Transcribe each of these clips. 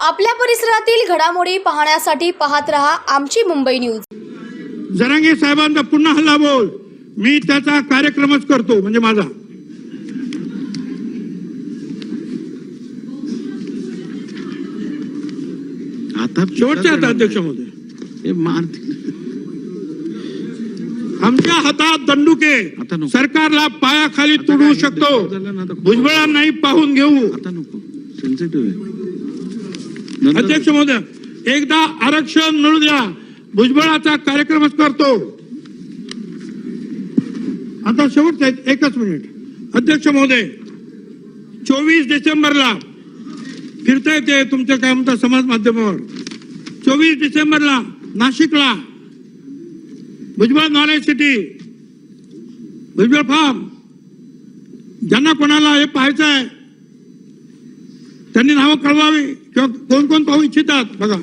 आपल्या परिसरातील घडामोडी पाहण्यासाठी पाहत रहा आमची मुंबई न्यूज. जरांगे साहेबांचा पुन्हा हल्ला बोल. मी त्याचा कार्यक्रमच करतो म्हणजे माझा. आता शेवटच्या आता अध्यक्ष महोदय हे मारतील आमच्या हातात दंडुके. सरकारला पायाखाली आता तुडू काय, शकतो. भुजबळांनाही पाहून घेऊ. अध्यक्ष महोदय एकदा आरक्षण मिळू द्या. भुजबळाचा कार्यक्रमच करतो. आता शेवटचा एक- एकच मिनिट. अध्यक्ष महोदय चोवीस डिसेंबरला फिरता येते तुमच्या काय म्हणता समाज माध्यमावर. चोवीस डिसेंबरला नाशिकला. Bhujbal knowledge city Bhujbal farm ज्यांना कोणाला हे पाहायचं आहे त्यांनी नावं कळवावी किंवा कोण कोण पाहू इच्छितात. बघा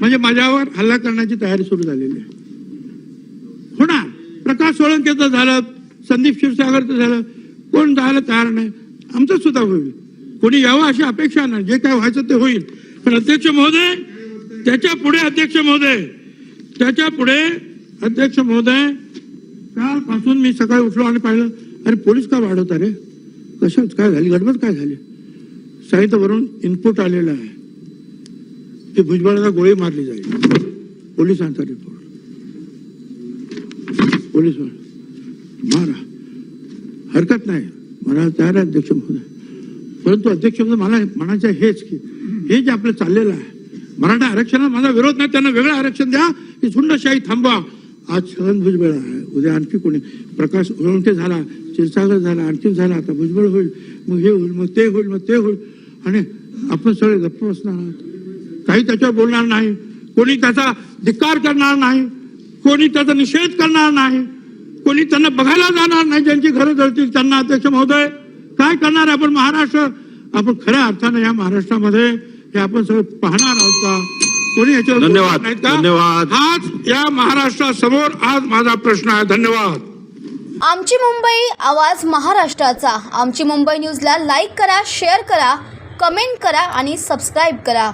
म्हणजे माझ्यावर हल्ला करण्याची तयारी सुरू झालेली आहे. होणार. प्रकाश सोळंकेचं झालं संदीप क्षीरसागरचं झालं कोण जायला तयार नाही आमचं सुद्धा होईल. कोणी यावं अशी अपेक्षा नाही. जे काय व्हायचं ते होईल. पण अध्यक्ष महोदय त्याच्या पुढे अध्यक्ष महोदय त्याच्या पुढे अध्यक्ष महोदय कालपासून मी सकाळी उठलो आणि पाहिलं अरे पोलीस का वाढवता रे? कशात? काय झाली? गडबड काय झाली? साहित्यावरून इनपुट आलेलं आहे. की भुजबळाला गोळी मारली जाईल. पोलिसांचा रिपोर्ट पोलीस मारा. हरकत नाही. मला तयार आहे अध्यक्ष महोदय. परंतु अध्यक्ष महोदय मला म्हणायचं आहे हेच की हे जे आपलं चाललेलं आहे मराठा आरक्षणाला माझा विरोध नाही त्यांना वेगळं आरक्षण द्या की झुंडशाही थांबवा. आज छगन भुजबळ आहे. उद्या आणखी कोणी? प्रकाश सोळंके झाला क्षीरसागर झाला आणखी झाला आता भुजबळ होईल. मग हे होईल मग ते होईल मग ते होईल. आणि आपण सगळे गप्प बसणार आहोत. काही त्याच्यावर बोलणार नाही. कोणी त्याचा धिक्कार करणार नाही. कोणी त्याचा निषेध करणार नाही. कोणी त्यांना बघायला जाणार नाही ज्यांची घरं जळतील त्यांना. अध्यक्ष महोदय काय करणार आपण महाराष्ट्र? आपण खऱ्या अर्थानं या महाराष्ट्रामध्ये हे आपण सगळं पाहणार आहोत का? कोणी याच्यावर धन्यवाद. धन्यवाद. हाच या महाराष्ट्रासमोर आज माझा प्रश्न आहे धन्यवाद आमची मुंबई आवाज महाराष्ट्राचा आमची मुंबई न्यूजला लाईक करा शेअर करा कमेंट करा आणि सबस्क्राईब करा